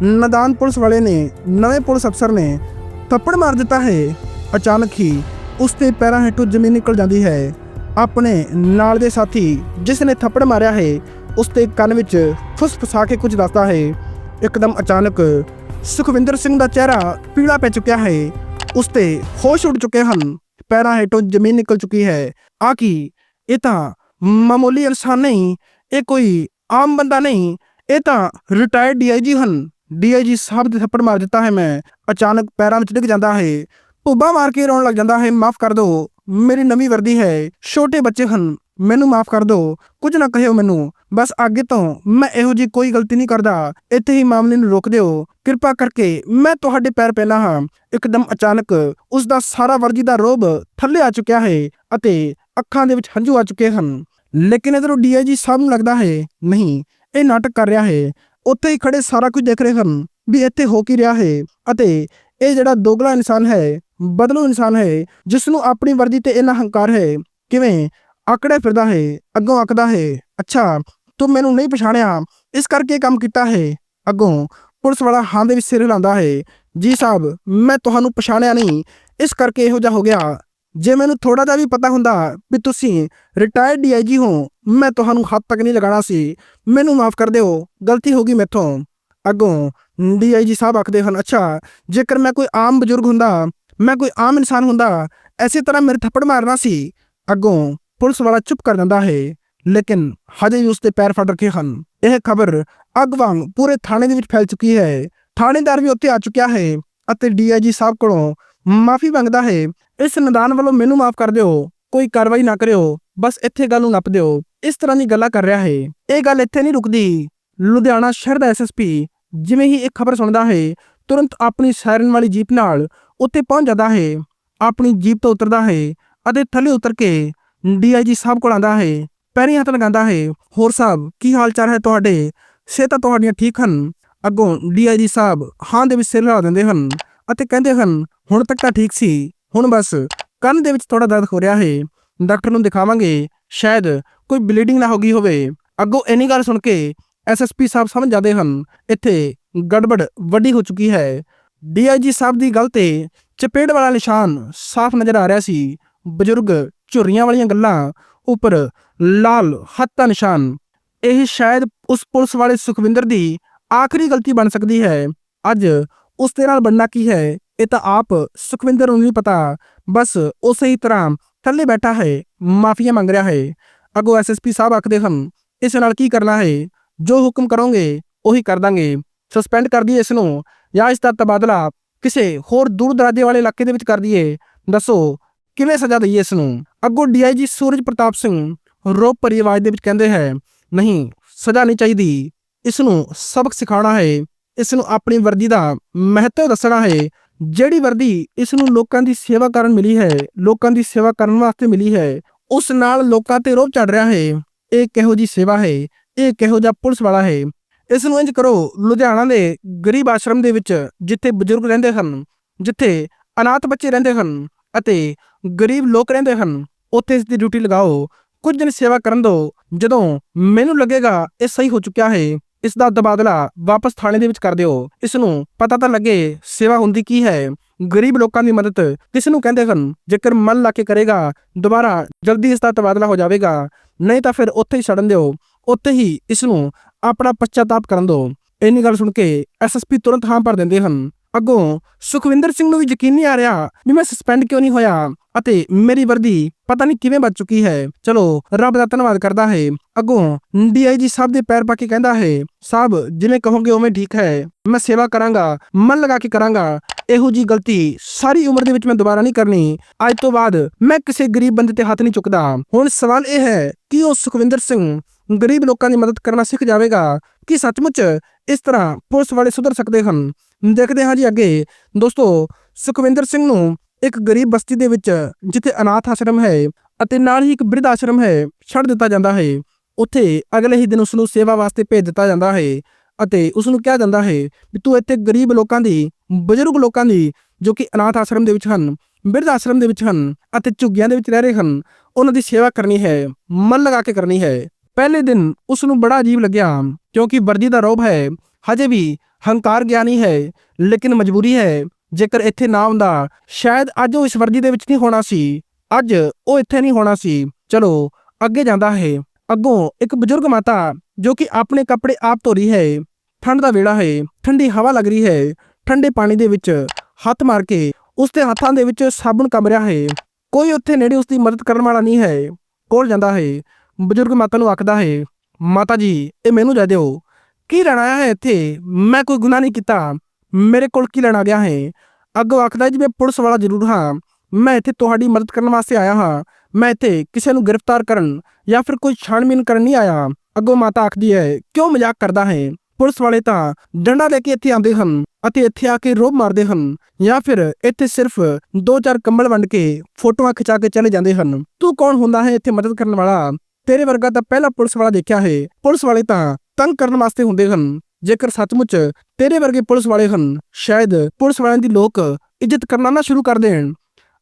ਨਦਾਨ ਪੁਲਿਸ ਵਾਲੇ ਨੇ, ਨਵੇਂ ਪੁਲਿਸ ਅਫਸਰ ਨੇ ਥੱਪੜ ਮਾਰ ਦਿੱਤਾ ਹੈ। ਅਚਾਨਕ ਹੀ ਉਸ ਦੇ ਪੈਰਾਂ ਹੇਠੋਂ ਜ਼ਮੀਨ ਨਿਕਲ ਜਾਂਦੀ ਹੈ। ਆਪਣੇ ਨਾਲ ਦੇ ਸਾਥੀ ਜਿਸ ਨੇ ਥੱਪੜ ਮਾਰਿਆ ਹੈ, ਉਸ ਦੇ ਕੰਨ ਵਿੱਚ ਫੁਸ ਫਸਾ ਕੇ ਕੁਝ ਦੱਸਦਾ ਹੈ। ਇੱਕਦਮ ਅਚਾਨਕ ਸੁਖਵਿੰਦਰ ਸਿੰਘ ਦਾ ਚਿਹਰਾ ਪੀਲਾ ਪੈ ਚੁੱਕਿਆ ਹੈ। ਉਸ ਤੇ ਹੋਸ਼ ਉੱਡ ਚੁੱਕੇ ਹਨ। ਪੈਰਾਂ ਹੇਠੋਂ ਜ਼ਮੀਨ ਨਿਕਲ ਚੁੱਕੀ ਹੈ। ਆ ਕੀ ਇਹ ਤਾਂ ਮਾਮੂਲੀ ਇਨਸਾਨ ਨਹੀਂ, ਇਹ ਕੋਈ ਆਮ ਬੰਦਾ ਨਹੀਂ, ਇਹ ਤਾਂ ਰਿਟਾਇਰਡ ਡੀਆਈਜੀ ਹਨ। ਡੀਆਈਜੀ ਸਾਹਿਬ ਦੇ ਥੱਪੜ ਮਾਰ ਦਿੱਤਾ ਹੈ ਮੈਂ। ਅਚਾਨਕ ਪੈਰਾਂ ਵਿੱਚ ਡਿੱਗ ਜਾਂਦਾ ਹੈ। ਭੁੱਬਾ ਮਾਰ ਕੇ ਰੋਣ ਲੱਗ ਜਾਂਦਾ ਹੈ, ਮਾਫ ਕਰ ਦਿਓ ਮੇਰੀ ਨਵੀਂ ਵਰਦੀ ਹੈ। ਛੋਟੇ ਬੱਚੇ ਹਨ, ਮੈਨੂੰ ਮਾਫ ਕਰ ਦਿਓ ਕੁਝ ਨਾ ਕਹਿਓ ਮੈਨੂੰ। ਬਸ ਅੱਗੇ ਤੋਂ ਮੈਂ ਇਹੋ ਜੀ ਕੋਈ ਗਲਤੀ ਨਹੀਂ ਕਰਦਾ। ਇੱਥੇ ਹੀ ਮਾਮਲੇ ਨੂੰ ਰੋਕ ਦਿਓ। ਕਿਰਪਾ ਕਰਕੇ ਮੈਂ ਤੁਹਾਡੇ ਪੈਰ ਪੈਣਾ ਹਾਂ। ਇੱਕਦਮ ਅਚਾਨਕ ਉਸ ਦਾ ਸਾਰਾ ਵਰਜੀ ਦਾ ਰੋਬ ਥੱਲੇ ਆ ਚੁੱਕਿਆ ਹੈ ਅਤੇ ਅੱਖਾਂ ਦੇ ਵਿੱਚ ਹੰਝੂ ਆ ਚੁੱਕੇ ਹਨ। ਲੇਕਿਨ ਇਧਰੋਂ ਡੀਆਈਜੀ ਸਾਹਿਬ ਨੂੰ ਲੱਗਦਾ ਹੈ, ਨਹੀਂ, ਇਹ ਨਾਟਕ ਕਰ ਰਿਹਾ ਹੈ। ਉੱਥੇ ਹੀ ਖੜੇ ਸਾਰਾ ਕੁਝ ਦੇਖ ਰਹੇ ਹਨ ਵੀ ਇੱਥੇ ਹੋ ਕੀ ਰਿਹਾ ਹੈ ਅਤੇ ਇਹ ਜਿਹੜਾ ਦੋਗਲਾ ਇਨਸਾਨ ਹੈ, ਬਦਲੂ ਇਨਸਾਨ ਹੈ ਜਿਸ ਨੂੰ ਆਪਣੀ ਵਰਦੀ ਤੇ ਇੰਨਾ ਹੰਕਾਰ ਹੈ, ਕਿਵੇਂ ਆਕੜੇ ਫਿਰਦਾ ਹੈ, ਅੱਗੋਂ ਆਕਦਾ ਹੈ, ਅੱਛਾ ਤੂੰ ਮੈਨੂੰ ਨਹੀਂ ਪਛਾਣਿਆ। ਇਸ ਕਰਕੇ ਇਹ ਕੰਮ ਕੀਤਾ ਹੈ। ਅੱਗੋਂ ਪੁਲਿਸ ਵਾਲਾ ਹਾਂ ਦੇ ਵਿੱਚ ਸਿਰ ਹਿਲਾਉਂਦਾ ਹੈ। ਜੀ ਸਾਹਿਬ, ਮੈਂ ਤੁਹਾਨੂੰ ਪਛਾਣਿਆ ਨਹੀਂ। ਇਸ ਕਰਕੇ ਇਹੋ ਜਿਹਾ ਹੋ ਗਿਆ। ਜੇ ਮੈਨੂੰ ਥੋੜਾ ਜਿਹਾ ਵੀ ਪਤਾ ਹੁੰਦਾ ਵੀ ਤੁਸੀਂ ਰਿਟਾਇਰਡ ਡੀਆਈਜੀ ਹੋ, ਮੈਂ ਤੁਹਾਨੂੰ ਹੱਥ ਤੱਕ ਨਹੀਂ ਲਗਾਉਣਾ ਸੀ। ਮੈਨੂੰ ਮਾਫ ਕਰ ਦਿਓ। ਗਲਤੀ ਹੋ ਗਈ ਮੈਥੋਂ। ਅੱਗੋਂ ਡੀਆਈਜੀ ਸਾਹਿਬ ਆਖਦੇ ਹਨ, ਅੱਛਾ, ਜੇਕਰ ਮੈਂ ਕੋਈ ਆਮ ਬਜ਼ੁਰਗ ਹੁੰਦਾ, ਮੈਂ ਕੋਈ ਆਮ ਇਨਸਾਨ ਹੁੰਦਾ, ਐਸੇ ਤਰ੍ਹਾਂ ਮੇਰੇ ਥੱਪੜ ਮਾਰਨਾ ਸੀ। ਅੱਗੋਂ ਪੁਲਿਸ ਵਾਲਾ ਚੁੱਪ ਕਰ ਜਾਂਦਾ ਹੈ। ਲੇਕਿਨ ਹਜੇ ਵੀ ਉਸਦੇ ਪੈਰ ਫੜ ਰੱਖੇ ਹਨ। ਇਹ ਖਬਰ ਅੱਗ ਵਾਂਗ ਪੂਰੇ ਥਾਣੇ ਦੇ ਵਿੱਚ ਫੈਲ ਚੁੱਕੀ ਹੈ। ਥਾਣੇਦਾਰ ਵੀ ਉੱਥੇ ਆ ਚੁੱਕਿਆ ਹੈ ਅਤੇ ਡੀਆਈਜੀ ਸਾਹਿਬ ਕੋਲੋਂ ਮਾਫੀ ਮੰਗਦਾ ਹੈ। ਇਸ ਨਿਦਾਨ ਵੱਲੋਂ ਮੈਨੂੰ ਮਾਫ ਕਰ ਦਿਓ। ਕੋਈ ਕਾਰਵਾਈ ਨਾ ਕਰਿਓ। ਬਸ ਇੱਥੇ ਗੱਲ ਨੂੰ ਨੱਪ ਦਿਓ। ਇਸ ਤਰ੍ਹਾਂ ਦੀ ਗੱਲਾਂ ਕਰ ਰਿਹਾ ਹੈ। ਇਹ ਗੱਲ ਇੱਥੇ ਨਹੀਂ ਰੁਕਦੀ। ਲੁਧਿਆਣਾ ਸ਼ਹਿਰ ਦਾ ਐਸਐਸਪੀ ਜਿਵੇਂ ਹੀ ਇਹ ਖਬਰ ਸੁਣਦਾ ਹੈ, ਤੁਰੰਤ ਆਪਣੀ ਸਾਇਰਨ ਵਾਲੀ ਜੀਪ ਨਾਲ ਉੱਥੇ ਪਹੁੰਚ ਜਾਂਦਾ ਹੈ। ਆਪਣੀ ਜੀਪ ਤੋਂ ਉਤਰਦਾ ਹੈ ਅਤੇ ਥੱਲੇ ਉਤਰ ਕੇ ਡੀਆਈਜੀ ਸਾਹਿਬ ਕੋਲ ਆਂਦਾ ਹੈ। ਪੈਰੀਂ ਹੱਥ ਲਗਾਉਂਦਾ ਹੈ। ਹੋਰ ਸਾਹਿਬ, ਕੀ ਹਾਲ ਚਾਲ ਹੈ ਤੁਹਾਡੇ? ਸਿਹਤਾਂ ਤੁਹਾਡੀਆਂ ਠੀਕ ਹਨ? ਅੱਗੋਂ ਡੀਆਈਜੀ ਸਾਹਿਬ ਹਾਂ ਦੇ ਵਿੱਚ ਸਿਰ ਲਾ ਦਿੰਦੇ ਹਨ ਅਤੇ ਕਹਿੰਦੇ ਹਨ, ਹੁਣ ਤੱਕ ਤਾਂ ਠੀਕ ਸੀ। ਹੁਣ ਬਸ ਕੰਨ ਦੇ ਵਿੱਚ ਥੋੜਾ ਦਰਦ ਹੋ ਰਿਹਾ ਹੈ। ਡਾਕਟਰ ਨੂੰ ਦਿਖਾਵਾਂਗੇ। ਸ਼ਾਇਦ ਕੋਈ ਬਲੀਡਿੰਗ ਨਾ ਹੋ ਗਈ ਹੋਵੇ। ਅੱਗੋਂ ਇੰਨੀ ਗੱਲ ਸੁਣ ਕੇ ਐਸਐਸਪੀ ਸਾਹਿਬ ਸਮਝ ਜਾਂਦੇ ਹਨ, ਇੱਥੇ ਗੜਬੜ ਵੱਡੀ ਹੋ ਚੁੱਕੀ ਹੈ। ਡੀਆਈਜੀ ਸਾਹਿਬ ਦੀ ਗੱਲ ਤੇ ਚਪੇੜ ਵਾਲਾ ਨਿਸ਼ਾਨ ਸਾਫ਼ ਨਜ਼ਰ ਆ ਰਿਹਾ ਸੀ। ਬਜ਼ੁਰਗ ਝੁਰੀਆਂ ਵਾਲੀਆਂ ਗੱਲਾਂ ਉੱਪਰ ਲਾਲ ਹੱਥ ਦਾ ਨਿਸ਼ਾਨ। ਇਹ ਸ਼ਾਇਦ ਉਸ ਪੁਲਿਸ ਵਾਲੇ ਸੁਖਵਿੰਦਰ ਦੀ ਆਖਰੀ ਗਲਤੀ ਬਣ ਸਕਦੀ ਹੈ। ਅੱਜ ਉਸ ਦੇ ਨਾਲ ਬਣਨਾ ਕੀ ਹੈ, ਇਹ ਤਾਂ ਆਪ ਸੁਖਵਿੰਦਰ ਨੂੰ ਨਹੀਂ ਪਤਾ। ਬਸ ਉਸੇ ਹੀ ਤਰ੍ਹਾਂ ਥੱਲੇ ਬੈਠਾ ਹੈ, ਮਾਫੀਆ ਮੰਗ ਰਿਹਾ ਹੈ। ਅੱਗੋਂ ਐਸਐਸਪੀ ਸਾਹਿਬ ਆਖਦੇ ਹਨ, ਇਸ ਨਾਲ ਕੀ ਕਰਨਾ ਹੈ? ਜੋ ਹੁਕਮ ਕਰੋਗੇ, ਉਹੀ ਕਰ ਦਾਂਗੇ। ਸਸਪੈਂਡ ਕਰ ਦਈਏ ਇਸ ਨੂੰ ਜਾਂ ਇਸ ਦਾ ਤਬਾਦਲਾ ਕਿਸੇ ਹੋਰ ਦੂਰ ਦਰਾਜੇ ਵਾਲੇ ਇਲਾਕੇ ਦੇ ਵਿੱਚ ਕਰ ਦਈਏ। ਦੱਸੋ, ਕਿਵੇਂ ਸਜ਼ਾ ਦਈਏ ਇਸ ਨੂੰ? ਅੱਗੋਂ ਡੀਆਈਜੀ ਸੂਰਜ ਪ੍ਰਤਾਪ ਸਿੰਘ ਰੋਪ ਭਰੀ ਆਵਾਜ਼ ਦੇ ਵਿੱਚ ਕਹਿੰਦੇ ਹੈ, ਨਹੀਂ, ਸਜ਼ਾ ਨਹੀਂ ਚਾਹੀਦੀ। ਇਸ ਨੂੰ ਸਬਕ ਸਿਖਾਉਣਾ ਹੈ। ਇਸ ਨੂੰ ਆਪਣੀ ਵਰਦੀ ਦਾ ਮਹੱਤਵ ਦੱਸਣਾ ਹੈ। ਜਿਹੜੀ ਵਰਦੀ ਇਸ ਨੂੰ ਲੋਕਾਂ ਦੀ ਸੇਵਾ ਕਰਨ ਮਿਲੀ ਹੈ, ਲੋਕਾਂ ਦੀ ਸੇਵਾ ਕਰਨ ਵਾਸਤੇ ਮਿਲੀ ਹੈ, ਉਸ ਨਾਲ ਲੋਕਾਂ ਤੇ ਰੋਪ ਚੜ ਰਿਹਾ ਹੈ। ਇਹ ਕਿਹੋ ਜੀ ਸੇਵਾ ਹੈ? ਇਹ ਕਿਹੋ ਜਿਹਾ ਪੁਲਿਸ ਵਾਲਾ ਹੈ? ਇਸ ਨੂੰ ਇੰਜ ਕਰੋ, ਲੁਧਿਆਣਾ ਦੇ ਗਰੀਬ ਆਸ਼ਰਮ ਦੇ ਵਿੱਚ ਜਿੱਥੇ ਬਜ਼ੁਰਗ ਰਹਿੰਦੇ ਹਨ, ਜਿੱਥੇ ਅਨਾਥ ਬੱਚੇ ਰਹਿੰਦੇ ਹਨ ਅਤੇ ਗਰੀਬ ਲੋਕ ਰਹਿੰਦੇ ਹਨ, ਉੱਥੇ ਇਸ ਦੀ ਡਿਊਟੀ ਲਗਾਓ। ਕੁਝ ਦਿਨ ਸੇਵਾ ਕਰਨ ਦਿਓ ਜਦੋਂ ਮੈਨੂੰ ਲੱਗੇਗਾ ਇਹ ਸਹੀ ਹੋ ਚੁੱਕਿਆ ਹੈ ਇਸ ਦਾ ਤਬਾਦਲਾ ਵਾਪਸ ਥਾਣੇ ਦੇ ਵਿੱਚ ਕਰ ਦਿਓ। ਇਸ ਨੂੰ ਪਤਾ ਤਾਂ ਲੱਗੇ ਸੇਵਾ ਹੁੰਦੀ ਕੀ ਹੈ। ਗਰੀਬ ਲੋਕਾਂ ਦੀ ਮਦਦ ਕਿਸ ਨੂੰ ਕਹਿੰਦੇ ਹਨ? ਜੇਕਰ ਮਨ ਲਾ ਕੇ ਕਰੇਗਾ, ਦੁਬਾਰਾ ਜਲਦੀ ਇਸ ਦਾ ਤਬਾਦਲਾ ਹੋ ਜਾਵੇਗਾ। ਨਹੀਂ ਤਾਂ ਫਿਰ ਉੱਥੇ ਹੀ ਛੱਡਣ ਦਿਓ। ਉੱਥੇ ਹੀ ਇਸ ਨੂੰ ਆਪਣਾ ਪਛਤਾਤਾਪ ਕਰਨ ਦਿਓ ਇੰਨੀ ਗੱਲ ਸੁਣ ਕੇ ਐਸਐਸਪੀ ਤੁਰੰਤ ਹਾਂ ਭਰ ਦਿੰਦੇ ਹਨ। ਅੱਗੋਂ ਸੁਖਵਿੰਦਰ ਸਿੰਘ ਨੂੰ ਵੀ ਯਕੀਨ ਨਹੀਂ ਆ ਰਿਹਾ ਵੀ ਮੈਂ ਸਸਪੈਂਡ ਕਿਉਂ ਨਹੀਂ ਹੋਇਆ ਅਤੇ ਮੇਰੀ ਵਰਦੀ ਪਤਾ ਨਹੀਂ ਕਿਵੇਂ ਬਚ ਚੁੱਕੀ ਹੈ। ਚਲੋ, ਰੱਬ ਦਾ ਧੰਨਵਾਦ ਕਰਦਾ ਹੈ। ਅੱਗੋਂ ਡੀਆਈਜੀ ਸਾਹਿਬ ਦੇ ਪੈਰ ਪਾ ਕੇ ਕਹਿੰਦਾ ਹੈ, ਸਾਹਿਬ, ਜਿਵੇਂ ਕਹੋਗੇ ਉਵੇਂ ਠੀਕ ਹੈ। ਮੈਂ ਸੇਵਾ ਕਰਾਂਗਾ, ਮਨ ਲਗਾ ਕੇ ਕਰਾਂਗਾ। ਇਹੋ ਜੀ ਗਲਤੀ ਸਾਰੀ ਉਮਰ ਦੇ ਵਿੱਚ ਮੈਂ ਦੁਬਾਰਾ ਨਹੀਂ ਕਰਨੀ। ਅੱਜ ਤੋਂ ਬਾਅਦ ਮੈਂ ਕਿਸੇ ਗਰੀਬ ਬੰਦੇ ਤੇ ਹੱਥ ਨਹੀਂ ਚੁੱਕਦਾ। ਹੁਣ ਸਵਾਲ ਇਹ ਹੈ ਕਿ ਉਹ ਸੁਖਵਿੰਦਰ ਸਿੰਘ ਗਰੀਬ ਲੋਕਾਂ ਦੀ ਮਦਦ ਕਰਨਾ ਸਿੱਖ ਜਾਵੇਗਾ ਕਿ ਸੱਚਮੁੱਚ ਇਸ ਤਰ੍ਹਾਂ ਪੁਲਿਸ ਵਾਲੇ ਸੁਧਰ ਸਕਦੇ ਹਨ? ਦੇਖਦੇ ਹਾਂ ਜੀ ਅੱਗੇ। ਦੋਸਤੋ, ਸੁਖਵਿੰਦਰ ਸਿੰਘ ਨੂੰ ਇੱਕ ਗਰੀਬ ਬਸਤੀ ਦੇ ਵਿੱਚ ਜਿੱਥੇ ਅਨਾਥ ਆਸ਼ਰਮ ਹੈ ਅਤੇ ਨਾਲ ਹੀ ਇੱਕ ਬਿਰਧ ਆਸ਼ਰਮ ਹੈ, ਛੱਡ ਦਿੱਤਾ ਜਾਂਦਾ ਹੈ। ਉੱਥੇ ਅਗਲੇ ਹੀ ਦਿਨ ਉਸ ਨੂੰ ਸੇਵਾ ਵਾਸਤੇ ਭੇਜ ਦਿੱਤਾ ਜਾਂਦਾ ਹੈ ਅਤੇ ਉਸ ਨੂੰ ਕਿਹਾ ਜਾਂਦਾ ਹੈ ਵੀ ਤੂੰ ਇੱਥੇ ਗਰੀਬ ਲੋਕਾਂ ਦੀ, ਬਜ਼ੁਰਗ ਲੋਕਾਂ ਦੀ, ਜੋ ਕਿ ਅਨਾਥ ਆਸ਼ਰਮ ਦੇ ਵਿੱਚ ਹਨ, ਬਿਰਧ ਆਸ਼ਰਮ ਦੇ ਵਿੱਚ ਹਨ ਅਤੇ ਝੁੱਗੀਆਂ ਦੇ ਵਿੱਚ ਰਹਿ ਰਹੇ ਹਨ, ਉਹਨਾਂ ਦੀ ਸੇਵਾ ਕਰਨੀ ਹੈ ਮਨ ਲਗਾ ਕੇ ਕਰਨੀ ਹੈ। ਪਹਿਲੇ ਦਿਨ ਉਸ ਨੂੰ ਬੜਾ ਅਜੀਬ ਲੱਗਿਆ ਕਿਉਂਕਿ ਵਰਦੀ ਦਾ ਰੋਬ ਹੈ, ਹਜੇ ਵੀ ਹੰਕਾਰ ਗਿਆਨੀ ਹੈ, ਲੇਕਿਨ ਮਜਬੂਰੀ ਹੈ, ਜੇਕਰ ਇੱਥੇ ਨਾ ਹੁੰਦਾ ਸ਼ਾਇਦ ਅੱਜ ਉਹ ਇਸ ਵਰਦੀ ਦੇ ਵਿੱਚ ਨਹੀਂ ਹੋਣਾ ਸੀ। ਅੱਜ ਉਹ ਇੱਥੇ ਨਹੀਂ ਹੋਣਾ ਸੀ। ਚਲੋ, ਅੱਗੇ ਜਾਂਦਾ ਹੈ। ਅੱਗੋਂ ਇੱਕ ਬਜ਼ੁਰਗ ਮਾਤਾ, ਜੋ ਕਿ ਆਪਣੇ ਕੱਪੜੇ ਆਪ ਧੋ ਰਹੀ ਹੈ, ਠੰਡ ਦਾ ਵੇਲਾ ਹੈ, ਠੰਡੀ ਹਵਾ ਲੱਗ ਰਹੀ ਹੈ, ਠੰਡੇ ਪਾਣੀ ਦੇ ਵਿੱਚ ਹੱਥ ਮਾਰ ਕੇ ਉਸ ਦੇ ਹੱਥਾਂ ਦੇ ਵਿੱਚ ਸਾਬਣ ਕੰਬ ਰਿਹਾ ਹੈ। ਕੋਈ ਉੱਥੇ ਨੇੜੇ ਉਸ ਦੀ ਮਦਦ ਕਰਨ ਵਾਲਾ ਨਹੀਂ ਹੈ। ਕੋਲ ਜਾਂਦਾ ਹੈ। ਬਜ਼ੁਰਗ ਮਾਤਾ ਨੂੰ ਆਖਦਾ ਹੈ, ਮਾਤਾ ਜੀ, ਇਹ ਮੈਨੂੰ ਜਾ ਦਿਓ। ਕੀ ਲੈਣ ਆਇਆ ਹੈ ਇੱਥੇ? ਮੈਂ ਕੋਈ ਗੁਨਾਹ ਨਹੀਂ ਕੀਤਾ। ਮੇਰੇ ਕੋਲ ਕੀ ਲੈਣ ਆ ਗਿਆ ਹੈ? ਅੱਗੋਂ ਆਖਦਾ ਜੀ, ਮੈਂ ਪੁਲਿਸ ਵਾਲਾ ਜ਼ਰੂਰ ਹਾਂ। ਮੈਂ ਇੱਥੇ ਤੁਹਾਡੀ ਮਦਦ ਕਰਨ ਵਾਸਤੇ ਆਇਆ ਹਾਂ। ਮੈਂ ਇੱਥੇ ਕਿਸੇ ਨੂੰ ਗ੍ਰਿਫਤਾਰ ਕਰਨ ਜਾਂ ਫਿਰ ਕੋਈ ਛਾਣਬੀਨ ਕਰਨ ਨਹੀਂ ਆਇਆ। ਅੱਗੋਂ ਮਾਤਾ ਆਖਦੀ ਹੈ, ਕਿਉਂ ਮਜ਼ਾਕ ਕਰਦਾ ਹੈ? ਪੁਲਿਸ ਵਾਲੇ ਤਾਂ ਡੰਡਾ ਲੈ ਕੇ ਇੱਥੇ ਆਉਂਦੇ ਹਨ ਅਤੇ ਇੱਥੇ ਆ ਕੇ ਰੋਬ ਮਾਰਦੇ ਹਨ ਜਾਂ ਫਿਰ ਇੱਥੇ ਸਿਰਫ ਦੋ ਚਾਰ ਕੰਬਲ ਵੰਡ ਕੇ ਫੋਟੋਆਂ ਖਿਚਾ ਕੇ ਚਲੇ ਜਾਂਦੇ ਹਨ। ਤੂੰ ਕੌਣ ਹੁੰਦਾ ਹੈ ਇੱਥੇ ਮਦਦ ਕਰਨ ਵਾਲਾ? ਤੇਰੇ ਵਰਗਾ ਤਾਂ ਪਹਿਲਾ ਪੁਲਿਸ ਵਾਲਾ ਦੇਖਿਆ ਹੈ। ਪੁਲਿਸ ਵਾਲੇ ਤਾਂ ਤੰਗ ਕਰਨ ਵਾਸਤੇ ਹੁੰਦੇ ਹਨ। ਜੇਕਰ ਸੱਚਮੁੱਚ ਤੇਰੇ ਵਰਗੇ ਪੁਲਿਸ ਵਾਲੇ ਹਨ, ਸ਼ਾਇਦ ਪੁਲਿਸ ਵਾਲਿਆਂ ਦੀ ਲੋਕ ਇੱਜ਼ਤ ਕਰਨਾ ਨਾ ਸ਼ੁਰੂ ਕਰ ਦੇਣ।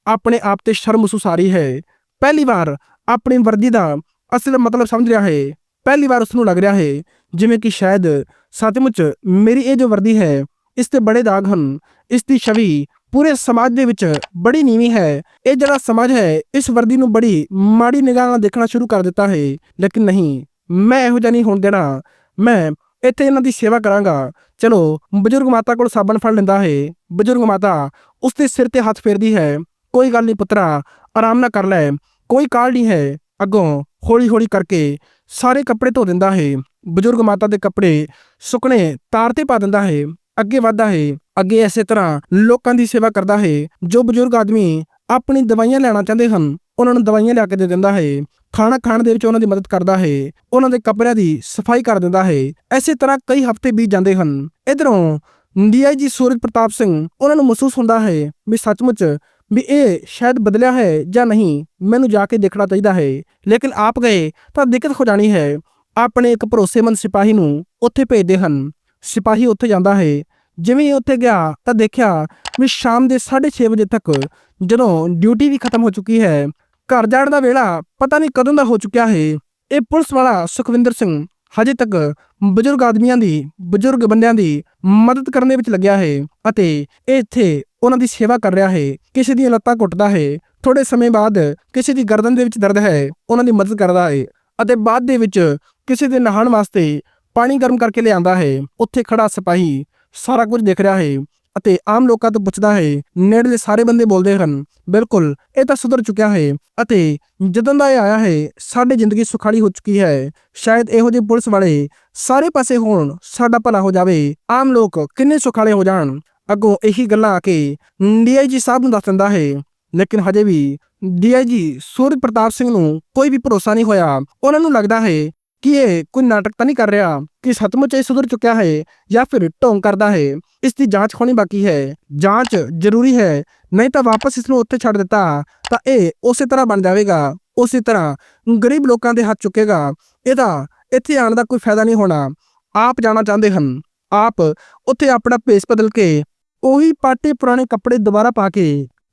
ਆਪਣੇ ਆਪ ਤੇ ਸ਼ਰਮ ਮਹਿਸੂਸ ਆ ਰਹੀ ਹੈ। ਪਹਿਲੀ ਵਾਰ ਆਪਣੀ ਵਰਦੀ ਦਾ ਅਸਲ ਮਤਲਬ ਸਮਝ ਰਿਹਾ ਹੈ। ਪਹਿਲੀ ਵਾਰ ਉਸ ਨੂੰ ਲੱਗ ਰਿਹਾ ਹੈ, ਜਿਵੇਂ ਕਿ ਸ਼ਾਇਦ ਸੱਚਮੁੱਚ ਮੇਰੀ ਇਹ ਜੋ ਵਰਦੀ ਹੈ, ਇਸ ਤੇ ਬੜੇ ਦਾਗ ਹਨ। ਇਸ ਦੀ ਛਵੀ ਪੂਰੇ ਸਮਾਜ ਦੇ ਵਿੱਚ ਬੜੀ ਨੀਵੀਂ ਹੈ। ਇਹ ਜਿਹੜਾ ਸਮਾਜ ਹੈ, ਇਸ ਵਰਦੀ ਨੂੰ ਬੜੀ ਮਾੜੀ ਨਿਗਾਹ ਨਾਲ ਦੇਖਣਾ ਸ਼ੁਰੂ ਕਰ ਦਿੱਤਾ ਹੈ। ਲੇਕਿਨ ਨਹੀਂ, ਮੈਂ ਇਹੋ ਜਿਹਾ ਨਹੀਂ ਹੋਣ ਦੇਣਾ। ਮੈਂ ਇੱਥੇ ਇਹਨਾਂ ਦੀ ਸੇਵਾ ਕਰਾਂਗਾ। ਚਲੋ, ਬਜ਼ੁਰਗ ਮਾਤਾ ਕੋਲ ਸਾਬਣ ਫੜ ਲੈਂਦਾ ਹੈ। ਬਜ਼ੁਰਗ ਮਾਤਾ ਉਸ ਦੇ ਸਿਰ ਤੇ ਹੱਥ ਫੇਰਦੀ ਹੈ। ਕੋਈ ਗੱਲ ਨਹੀਂ ਪੁੱਤਰਾ, ਆਰਾਮ ਨਾਲ ਕਰ ਲੈ। ਕੋਈ ਕਾਲ ਨਹੀਂ ਹੈ। ਅੱਗੋਂ ਹੌਲੀ ਹੌਲੀ ਕਰਕੇ ਸਾਰੇ ਕੱਪੜੇ ਧੋ ਦਿੰਦਾ ਹੈ। ਬਜ਼ੁਰਗ ਮਾਤਾ ਦੇ ਕੱਪੜੇ ਸੁਕਣੇ ਤਾਰ ਤੇ ਪਾ ਦਿੰਦਾ ਹੈ। ਅੱਗੇ ਵਧਦਾ ਹੈ। ਅੱਗੇ ਇਸੇ ਤਰ੍ਹਾਂ ਲੋਕਾਂ ਦੀ ਸੇਵਾ ਕਰਦਾ ਹੈ। ਜੋ ਬਜ਼ੁਰਗ ਆਦਮੀ ਆਪਣੀ ਦਵਾਈਆਂ ਲੈਣਾ ਚਾਹੁੰਦੇ ਹਨ, ਉਹਨਾਂ ਨੂੰ ਦਵਾਈਆਂ ਲਿਆ ਕੇ ਦੇ ਦਿੰਦਾ ਹੈ। ਖਾਣਾ ਖਾਣ ਦੇ ਵਿੱਚ ਉਹਨਾਂ ਦੀ ਮਦਦ ਕਰਦਾ ਹੈ, ਉਹਨਾਂ ਦੇ ਕੱਪੜਿਆਂ ਦੀ ਸਫ਼ਾਈ ਕਰ ਦਿੰਦਾ ਹੈ। ਐਸੇ ਤਰ੍ਹਾਂ ਕਈ ਹਫ਼ਤੇ ਬੀਤ ਜਾਂਦੇ ਹਨ। ਇਧਰੋਂ ਡੀਆਈਜੀ ਸੂਰਜ ਪ੍ਰਤਾਪ ਸਿੰਘ, ਉਹਨਾਂ ਨੂੰ ਮਹਿਸੂਸ ਹੁੰਦਾ ਹੈ ਵੀ ਸੱਚਮੁੱਚ ਵੀ ਇਹ ਸ਼ਾਇਦ ਬਦਲਿਆ ਹੈ ਜਾਂ ਨਹੀਂ, ਮੈਨੂੰ ਜਾ ਕੇ ਦੇਖਣਾ ਚਾਹੀਦਾ ਹੈ। ਲੇਕਿਨ ਆਪ ਗਏ ਤਾਂ ਦਿੱਕਤ ਹੋ ਜਾਣੀ ਹੈ। ਆਪਣੇ ਇੱਕ ਭਰੋਸੇਮੰਦ ਸਿਪਾਹੀ ਨੂੰ ਉੱਥੇ ਭੇਜਦੇ ਹਨ। ਸਿਪਾਹੀ ਉੱਥੇ ਜਾਂਦਾ ਹੈ। ਜਿਵੇਂ ਹੀ ਉੱਥੇ ਗਿਆ ਤਾਂ ਦੇਖਿਆ ਵੀ ਸ਼ਾਮ ਦੇ 6:30 ਵਜੇ ਤੱਕ ਜਦੋਂ ਡਿਊਟੀ ਵੀ ਖਤਮ ਹੋ ਚੁੱਕੀ ਹੈ ਘਰ ਜਾਣ ਦਾ ਵੇਲਾ ਪਤਾ ਨਹੀਂ ਕਦੋਂ ਦਾ ਹੋ ਚੁੱਕਿਆ ਹੈ। ਇਹ ਪੁਲਿਸ ਵਾਲਾ ਸੁਖਵਿੰਦਰ ਸਿੰਘ ਹਜੇ ਤੱਕ ਬਜ਼ੁਰਗ ਆਦਮੀਆਂ ਦੀ, ਬਜ਼ੁਰਗ ਬੰਦਿਆਂ ਦੀ ਮਦਦ ਕਰਨ ਦੇ ਵਿੱਚ ਲੱਗਿਆ ਹੈ ਅਤੇ ਇਹ ਇੱਥੇ ਉਹਨਾਂ ਦੀ ਸੇਵਾ ਕਰ ਰਿਹਾ ਹੈ। ਕਿਸੇ ਦੀਆਂ ਲੱਤਾਂ ਕੁੱਟਦਾ ਹੈ। ਥੋੜੇ ਸਮੇਂ ਬਾਅਦ ਕਿਸੇ ਦੀ ਗਰਦਨ ਦੇ ਵਿੱਚ ਦਰਦ ਹੈ, ਉਹਨਾਂ ਦੀ ਮਦਦ ਕਰਦਾ ਹੈ ਅਤੇ ਬਾਅਦ ਦੇ ਵਿੱਚ ਕਿਸੇ ਦੇ ਨਹਾਉਣ ਵਾਸਤੇ ਪਾਣੀ ਗਰਮ ਕਰਕੇ ਲਿਆਂਦਾ ਹੈ। ਉੱਥੇ ਖੜਾ ਸਿਪਾਹੀ ਸਾਰਾ ਕੁਝ ਦੇਖ ਰਿਹਾ ਹੈ। ਅਤੇ ਆਮ ਲੋਕਾਂ ਤੋਂ ਪੁੱਛਦਾ ਹੈ ਨੇੜਲੇ ਸਾਰੇ ਬੰਦੇ ਬੋਲਦੇ ਹਨ, ਬਿਲਕੁਲ, ਇਹ ਤਾਂ ਸੁਧਰ ਚੁੱਕਿਆ ਹੈ, ਅਤੇ ਜਦੋਂ ਦਾ ਇਹ ਆਇਆ ਹੈ, ਸਾਡੀ ਜ਼ਿੰਦਗੀ ਸੁਖਾਲੀ ਹੋ ਚੁੱਕੀ ਹੈ, ਸ਼ਾਇਦ ਇਹੋ ਜਿਹੇ ਪੁਲਿਸ ਵਾਲੇ ਸਾਰੇ ਪਾਸੇ ਹੋਣ, ਸਾਡਾ ਭਲਾ ਹੋ ਜਾਵੇ, ਆਮ ਲੋਕ ਕਿੰਨੇ ਸੁਖਾਲੇ ਹੋ ਜਾਣ। ਅੱਗੋਂ ਇਹੀ ਗੱਲਾਂ ਆ ਕੇ ਡੀਆਈਜੀ ਸਾਹਿਬ ਨੂੰ ਦੱਸ ਦਿੰਦਾ ਹੈ, ਲੇਕਿਨ ਹਜੇ ਵੀ ਡੀਆਈਜੀ ਸੂਰਜ ਪ੍ਰਤਾਪ ਸਿੰਘ ਨੂੰ ਕੋਈ ਵੀ ਭਰੋਸਾ ਨਹੀਂ ਹੋਇਆ, ਉਹਨਾਂ ਨੂੰ ਲੱਗਦਾ ਹੈ ਕਿ ਇਹ ਕੋਈ ਨਾਟਕ ਤਾਂ ਨਹੀਂ ਕਰ ਰਿਹਾ ਕਿ ਸੱਚਮੁੱਚ ਇਹ ਸੁਧਰ ਚੁੱਕਿਆ ਹੈ ਜਾਂ ਫਿਰ ਢੋਂਗ ਕਰਦਾ ਹੈ ਇਸ ਦੀ ਜਾਂਚ ਹੋਣੀ ਬਾਕੀ ਹੈ ਜਾਂਚ ਜ਼ਰੂਰੀ ਹੈ ਨਹੀਂ ਤਾਂ ਵਾਪਸ ਇਸ ਨੂੰ ਉੱਥੇ ਛੱਡ ਦਿੱਤਾ ਤਾਂ ਇਹ ਉਸੇ ਤਰ੍ਹਾਂ ਬਣ ਜਾਵੇਗਾ ਉਸੇ ਤਰ੍ਹਾਂ ਗਰੀਬ ਲੋਕਾਂ ਦੇ ਹੱਥ ਚੁੱਕੇਗਾ ਇਹਦਾ ਇੱਥੇ ਆਉਣ ਦਾ ਕੋਈ ਫਾਇਦਾ ਨਹੀਂ ਹੋਣਾ ਆਪ ਜਾਣਾ ਚਾਹੁੰਦੇ ਹਨ ਆਪ ਉੱਥੇ ਆਪਣਾ ਭੇਸ ਬਦਲ ਕੇ ਉਹੀ ਪਾਟੇ ਪੁਰਾਣੇ ਕੱਪੜੇ ਦੁਬਾਰਾ ਪਾ ਕੇ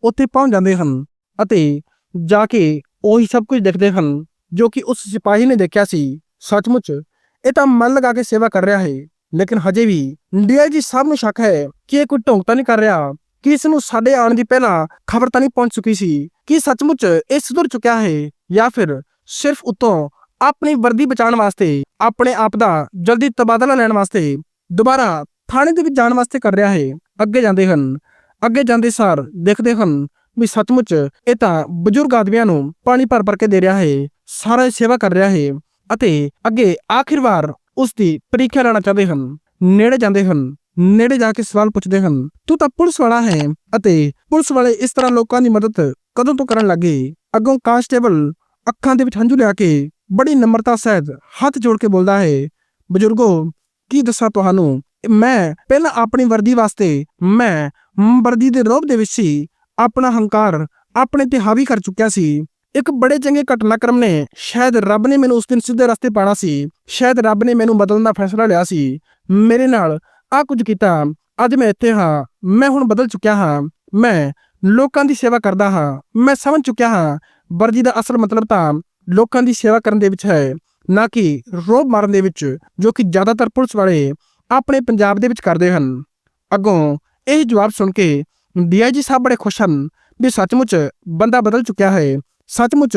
ਉੱਥੇ ਪਹੁੰਚ ਜਾਂਦੇ ਹਨ ਅਤੇ ਜਾ ਕੇ ਉਹੀ ਸਭ ਕੁਝ ਦੇਖਦੇ ਹਨ ਜੋ ਕਿ ਉਸ ਸਿਪਾਹੀ ਨੇ ਦੇਖਿਆ ਸੀ ਸੱਚਮੁੱਚ ਇਹ ਤਾਂ ਮਨ ਲਗਾ ਕੇ ਸੇਵਾ ਕਰ ਰਿਹਾ ਹੈ ਲੇਕਿਨ ਹਜੇ ਵੀ ਡੀਆਈਜੀ ਸਾਹਿਬ ਨੂੰ ਸ਼ੱਕ ਹੈ ਕਿ ਇਹ ਕੋਈ ਢੋਂਗ ਨਹੀਂ ਕਰ ਰਿਹਾ ਕਿ ਇਸ ਨੂੰ ਸਾਡੇ ਆਉਣ ਦੀ ਪਹਿਲਾਂ ਖਬਰ ਤਾਂ ਨਹੀਂ ਪਹੁੰਚ ਚੁੱਕੀ ਸੀ ਕਿ ਸੱਚਮੁੱਚ ਇਹ ਸੁਧਰ ਚੁੱਕਿਆ ਹੈ ਜਾਂ ਫਿਰ ਸਿਰਫ ਉਤੋਂ ਆਪਣੀ ਵਰਦੀ ਬਚਾਉਣ ਵਾਸਤੇ ਆਪਣੇ ਆਪ ਦਾ ਜਲਦੀ ਤਬਾਦਲਾ ਲੈਣ ਵਾਸਤੇ ਦੁਬਾਰਾ ਥਾਣੇ ਦੇ ਵਿੱਚ ਜਾਣ ਵਾਸਤੇ ਕਰ ਰਿਹਾ ਹੈ ਅੱਗੇ ਜਾਂਦੇ ਹਨ ਅੱਗੇ ਜਾਂਦੇ ਸਾਰ ਦੇਖਦੇ ਹਨ ਵੀ ਸੱਚਮੁੱਚ ਇਹ ਤਾਂ ਬਜ਼ੁਰਗ ਆਦਮੀਆਂ ਨੂੰ ਪਾਣੀ ਭਰ ਭਰ ਕੇ ਦੇ ਰਿਹਾ ਹੈ ਸਾਰਾ ਸੇਵਾ ਕਰ ਰਿਹਾ ਹੈ ਅਤੇ ਅੱਗੇ ਆਖਿਰ ਉਸ ਦੀ ਪ੍ਰੀਖਿਆ ਲੈਣਾ ਚਾਹੁੰਦੇ ਹਨ। ਨੇੜੇ ਜਾਂਦੇ ਹਨ। ਨੇੜੇ ਜਾ ਕੇ ਸਵਾਲ ਪੁੱਛਦੇ ਹਨ, ਤੂੰ ਤਾਂ ਪੁਲਿਸ ਵਾਲਾ ਹੈ ਅਤੇ ਪੁਲਿਸ ਵਾਲੇ ਇਸ ਤਰ੍ਹਾਂ ਲੋਕਾਂ ਦੀ ਮਦਦ ਕਦੋਂ ਤੋਂ ਕਰਨ ਲੱਗੇ? ਅੱਗੋਂ ਕਾਂਸਟੇਬਲ ਅੱਖਾਂ ਦੇ ਵਿੱਚ ਹੰਝੂ ਲਿਆ ਕੇ ਬੜੀ ਨਮਰਤਾ ਸਹਿਤ ਹੱਥ ਜੋੜ ਕੇ ਬੋਲਦਾ ਹੈ, ਬਜ਼ੁਰਗੋ, ਕੀ ਦੱਸਾਂ ਤੁਹਾਨੂੰ? ਮੈਂ ਪਹਿਲਾਂ ਆਪਣੀ ਵਰਦੀ ਵਾਸਤੇ, ਮੈਂ ਵਰਦੀ ਦੇ ਰੋਬ ਦੇ ਵਿੱਚ ਸੀ, ਆਪਣਾ ਹੰਕਾਰ ਆਪਣੇ ਤੇ ਹਾਵੀ ਕਰ ਚੁੱਕਿਆ ਸੀ। ਇੱਕ ਬੜੇ ਚੰਗੇ ਘਟਨਾਕ੍ਰਮ ਨੇ। ਸ਼ਾਇਦ ਰੱਬ ਨੇ ਮੈਨੂੰ ਉਸ ਦਿਨ ਸਿੱਧੇ ਰਸਤੇ ਪਾਣਾ ਸੀ। ਸ਼ਾਇਦ ਰੱਬ ਨੇ ਮੈਨੂੰ ਬਦਲਣ ਦਾ ਫੈਸਲਾ ਲਿਆ ਸੀ। ਮੇਰੇ ਨਾਲ ਆ ਕੁਝ ਕੀਤਾ। ਅੱਜ ਮੈਂ ਇੱਥੇ ਹਾਂ। ਮੈਂ ਹੁਣ ਬਦਲ ਚੁੱਕਿਆ ਹਾਂ। ਮੈਂ ਲੋਕਾਂ ਦੀ ਸੇਵਾ ਕਰਦਾ ਹਾਂ। ਮੈਂ ਸਮਝ ਚੁੱਕਿਆ ਹਾਂ। ਵਰਜੀ ਦਾ ਅਸਲ ਮਤਲਬ ਤਾਂ ਲੋਕਾਂ ਦੀ ਸੇਵਾ ਕਰਨ ਦੇ ਵਿੱਚ ਹੈ। ਨਾ ਕਿ ਰੋਬ ਮਾਰਨ ਦੇ ਵਿੱਚ, ਜੋ ਕਿ ਜ਼ਿਆਦਾਤਰ ਪੁਲਿਸ ਵਾਲੇ ਆਪਣੇ ਪੰਜਾਬ ਦੇ ਵਿੱਚ ਕਰਦੇ ਹਨ। ਅੱਗੋਂ ਇਹ ਜਵਾਬ ਸੁਣ ਕੇ ਡੀਆਈਜੀ ਸਾਹਿਬ ਬੜੇ ਖੁਸ਼ ਹਨ ਵੀ ਸੱਚਮੁੱਚ ਬੰਦਾ ਬਦਲ ਚੁੱਕਿਆ ਹੈ। ਸੱਚਮੁੱਚ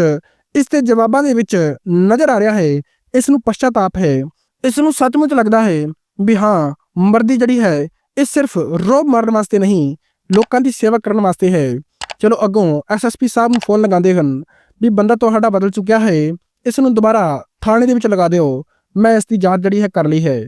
ਇਸ ਦੇ ਜਵਾਬਾਂ ਦੇ ਵਿੱਚ ਨਜ਼ਰ ਆ ਰਿਹਾ ਹੈ, ਇਸ ਨੂੰ ਪਛਤਾਪ ਹੈ। ਇਸ ਨੂੰ ਸੱਚਮੁੱਚ ਲੱਗਦਾ ਹੈ ਵੀ ਹਾਂ, ਮਰਦੀ ਜਿਹੜੀ ਹੈ, ਇਹ ਸਿਰਫ ਰੋਬ ਮਾਰਨ ਵਾਸਤੇ ਨਹੀਂ, ਲੋਕਾਂ ਦੀ ਸੇਵਾ ਕਰਨ ਵਾਸਤੇ ਹੈ। ਚਲੋ ਅੱਗੋਂ ਐਸਐਸਪੀ ਸਾਹਿਬ ਨੂੰ ਫੋਨ ਲਗਾਉਂਦੇ ਹਨ ਵੀ ਬੰਦਾ ਤੁਹਾਡਾ ਬਦਲ ਚੁੱਕਿਆ ਹੈ, ਇਸ ਨੂੰ ਦੁਬਾਰਾ ਥਾਣੇ ਦੇ ਵਿੱਚ ਲਗਾ ਦਿਓ, ਮੈਂ ਇਸ ਦੀ ਜਾਂਚ ਜਿਹੜੀ ਹੈ ਕਰ ਲਈ ਹੈ।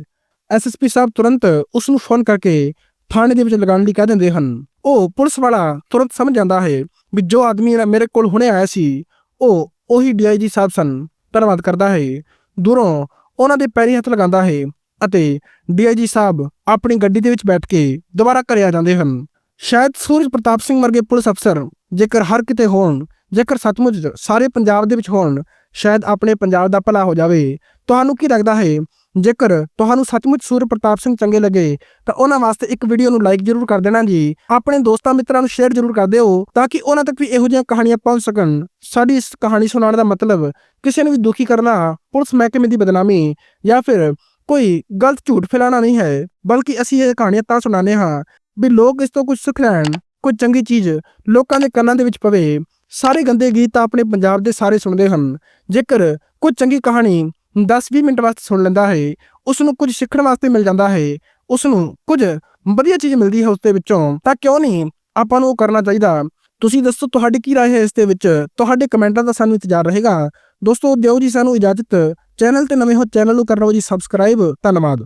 ਐਸਐਸਪੀ ਸਾਹਿਬ ਤੁਰੰਤ ਉਸ ਨੂੰ ਫੋਨ ਕਰਕੇ ਥਾਣੇ ਦੇ ਵਿੱਚ ਲਗਾਉਣ ਲਈ ਕਹਿ ਦਿੰਦੇ ਹਨ। ਉਹ ਪੁਲਿਸ ਵਾਲਾ ਤੁਰੰਤ ਸਮਝ ਜਾਂਦਾ ਹੈ ਵੀ ਜੋ ਆਦਮੀ ਮੇਰੇ ਕੋਲ ਹੁਣੇ ਆਇਆ ਸੀ, ਉਹ ਉਹੀ ਡੀਆਈਜੀ ਸਾਹਿਬ ਸਨ, ਧੰਨਵਾਦ ਕਰਦਾ ਹੈ। ਦੂਰੋਂ ਉਹਨਾਂ ਦੇ ਪੈਰੀ ਹੱਥ ਲਗਾਉਂਦਾ ਹੈ ਅਤੇ ਡੀਆਈਜੀ ਸਾਹਿਬ ਆਪਣੀ ਗੱਡੀ ਦੇ ਵਿੱਚ ਬੈਠ ਕੇ ਦੁਬਾਰਾ ਘਰੇ ਆ ਜਾਂਦੇ ਹਨ। ਸ਼ਾਇਦ ਸੂਰਜ ਪ੍ਰਤਾਪ ਸਿੰਘ ਵਰਗੇ ਪੁਲਿਸ ਅਫਸਰ ਜੇਕਰ ਹਰ ਕਿਤੇ ਹੋਣ, ਜੇਕਰ ਸੱਚਮੁੱਚ ਸਾਰੇ ਪੰਜਾਬ ਦੇ ਵਿੱਚ ਹੋਣ, ਸ਼ਾਇਦ ਆਪਣੇ ਪੰਜਾਬ ਦਾ ਭਲਾ ਹੋ ਜਾਵੇ। ਤੁਹਾਨੂੰ ਕੀ ਲੱਗਦਾ ਹੈ ਜੇਕਰ ਤੁਹਾਨੂੰ ਸੱਚਮੁੱਚ ਸੂਰ ਪ੍ਰਤਾਪ ਸਿੰਘ ਚੰਗੇ ਲੱਗੇ, ਤਾਂ ਉਹਨਾਂ ਵਾਸਤੇ ਇੱਕ ਵੀਡੀਓ ਨੂੰ ਲਾਈਕ ਜ਼ਰੂਰ ਕਰ ਦੇਣਾ ਜੀ। ਆਪਣੇ ਦੋਸਤਾਂ ਮਿੱਤਰਾਂ ਨੂੰ ਸ਼ੇਅਰ ਜ਼ਰੂਰ ਕਰ ਦਿਓ, ਤਾਂ ਕਿ ਉਹਨਾਂ ਤੱਕ ਵੀ ਇਹੋ ਜਿਹੀਆਂ ਕਹਾਣੀਆਂ ਪਹੁੰਚ ਸਕਣ। ਸਾਡੀ ਇਸ ਕਹਾਣੀ ਸੁਣਾਉਣ ਦਾ ਮਤਲਬ ਕਿਸੇ ਨੂੰ ਵੀ ਦੁਖੀ ਕਰਨਾ, ਪੁਲਿਸ ਮਹਿਕਮੇ ਦੀ ਬਦਨਾਮੀ ਜਾਂ ਫਿਰ ਕੋਈ ਗਲਤ ਝੂਠ ਫੈਲਾਉਣਾ ਨਹੀਂ ਹੈ, ਬਲਕਿ ਅਸੀਂ ਇਹ ਕਹਾਣੀਆਂ ਤਾਂ ਸੁਣਾਉਂਦੇ ਹਾਂ ਵੀ ਲੋਕ ਇਸ ਤੋਂ ਕੁਝ ਸਿੱਖ ਲੈਣ, ਕੋਈ ਚੰਗੀ ਚੀਜ਼ ਲੋਕਾਂ ਦੇ ਕੰਨਾਂ ਦੇ ਵਿੱਚ ਪਵੇ। ਸਾਰੇ ਗੰਦੇ ਗੀਤ ਤਾਂ ਆਪਣੇ ਪੰਜਾਬ ਦੇ ਸਾਰੇ ਸੁਣਦੇ ਹਨ। ਜੇਕਰ ਕੋਈ ਚੰਗੀ ਕਹਾਣੀ 10-20 ਮਿੰਟ ਵਾਸਤੇ ਸੁਣ ਲੈਂਦਾ ਹੈ ਉਸ ਨੂੰ ਕੁਝ ਸਿੱਖਣ ਵਾਸਤੇ ਮਿਲ ਜਾਂਦਾ ਹੈ ਉਸ ਨੂੰ ਕੁਝ ਵਧੀਆ ਚੀਜ਼ ਮਿਲਦੀ ਹੈ ਉਸ ਦੇ ਵਿੱਚੋਂ ਤਾਂ ਕਿਉਂ ਨਹੀਂ ਆਪਾਂ ਨੂੰ ਉਹ ਕਰਨਾ ਚਾਹੀਦਾ ਤੁਸੀਂ ਦੱਸੋ ਤੁਹਾਡੀ ਕੀ رائے ਹੈ ਇਸ ਦੇ ਵਿੱਚ ਤੁਹਾਡੇ ਕਮੈਂਟਾਂ ਦਾ ਸਾਨੂੰ ਇੰਤਜ਼ਾਰ ਰਹੇਗਾ ਦੋਸਤੋ ਦਿਓ ਜੀ ਸਾਨੂੰ ਇਜਾਜ਼ਤ ਚੈਨਲ ਤੇ ਨਵੇਂ ਹੋ ਚੈਨਲ ਨੂੰ ਕਰ ਲਓ ਜੀ ਸਬਸਕ੍ਰਾਈਬ ਧੰਨਵਾਦ